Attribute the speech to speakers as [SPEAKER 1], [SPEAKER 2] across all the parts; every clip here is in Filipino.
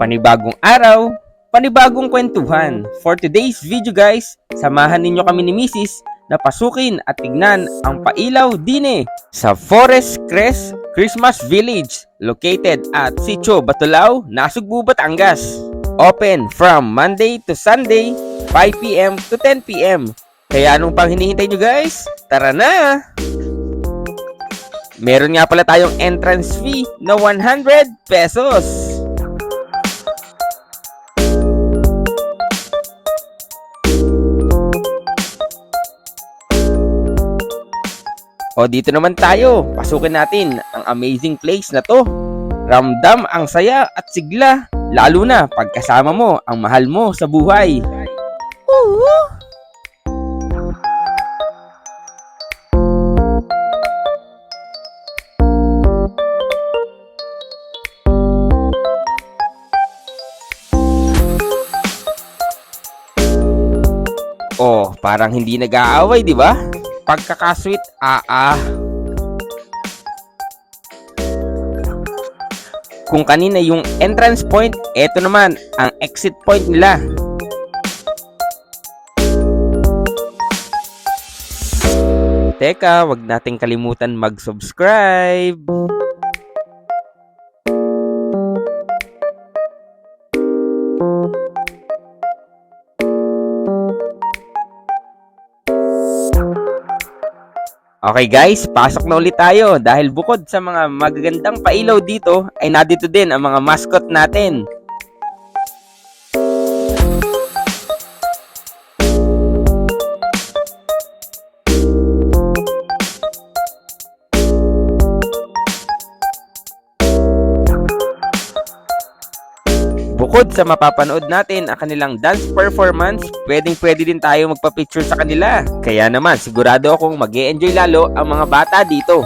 [SPEAKER 1] Panibagong araw, panibagong kwentuhan. For today's video guys, samahan ninyo kami ni Mrs. na pasukin at tignan ang pailaw dine sa Forest Crest Christmas Village located at Sitio Batulao, Nasugbu, Batangas. Open from Monday to Sunday, 5pm to 10pm. Kaya anong pang hinihintay nyo guys? Tara na! Meron nga pala tayong entrance fee na 100 pesos. O dito naman tayo, pasukin natin ang amazing place na to. Ramdam ang saya at sigla, lalo na pagkasama mo ang mahal mo sa buhay. Oh, parang hindi nag-aaway, di ba? Pagkakasweet, ah ah. Kung kanina yung entrance point, eto naman ang exit point nila. Teka, wag nating kalimutan mag-subscribe. Okay guys, pasok na ulit tayo dahil bukod sa mga magagandang pailaw dito ay nandito din ang mga mascot natin. Bukod sa mapapanood natin ang kanilang dance performance, pwedeng pwede din tayo magpa-picture sa kanila. Kaya naman, sigurado akong mag enjoy lalo ang mga bata dito.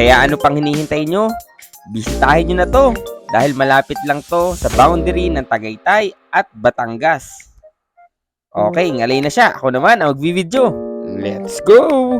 [SPEAKER 1] Kaya ano pang hinihintay nyo? Bisitahin nyo na to dahil malapit lang to sa boundary ng Tagaytay at Batangas. Okay, ngalay na siya. Ako naman ang magbibideo. Let's go!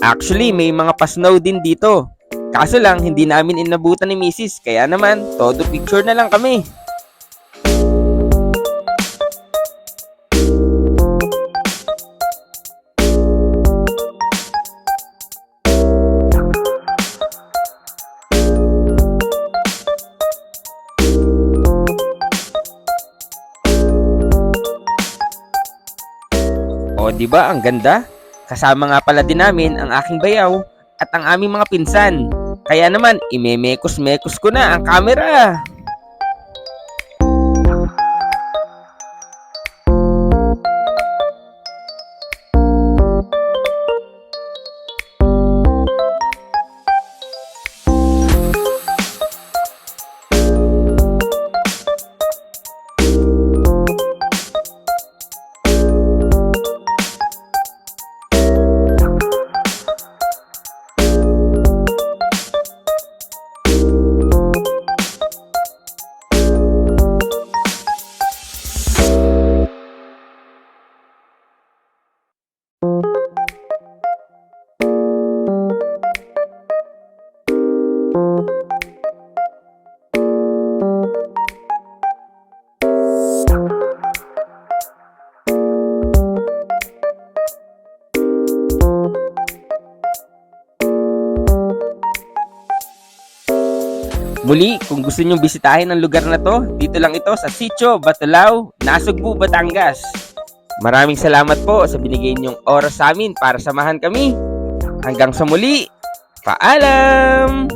[SPEAKER 1] Actually, may mga pa-snow din dito. Kaso lang, hindi namin inabutan ni Mrs. Kaya naman, todo picture na lang kami. O, di ba ang ganda? Kasama nga pala din namin ang aking bayaw at ang aming mga pinsan. Kaya naman, imemekos-mekos ko na ang camera. Muli, kung gusto nyong bisitahin ang lugar na to, dito lang ito sa Sitio, Batulao, Nasugbu, Batangas. Maraming salamat po sa binigay niyong oras sa amin para samahan kami. Hanggang sa muli, Paalam!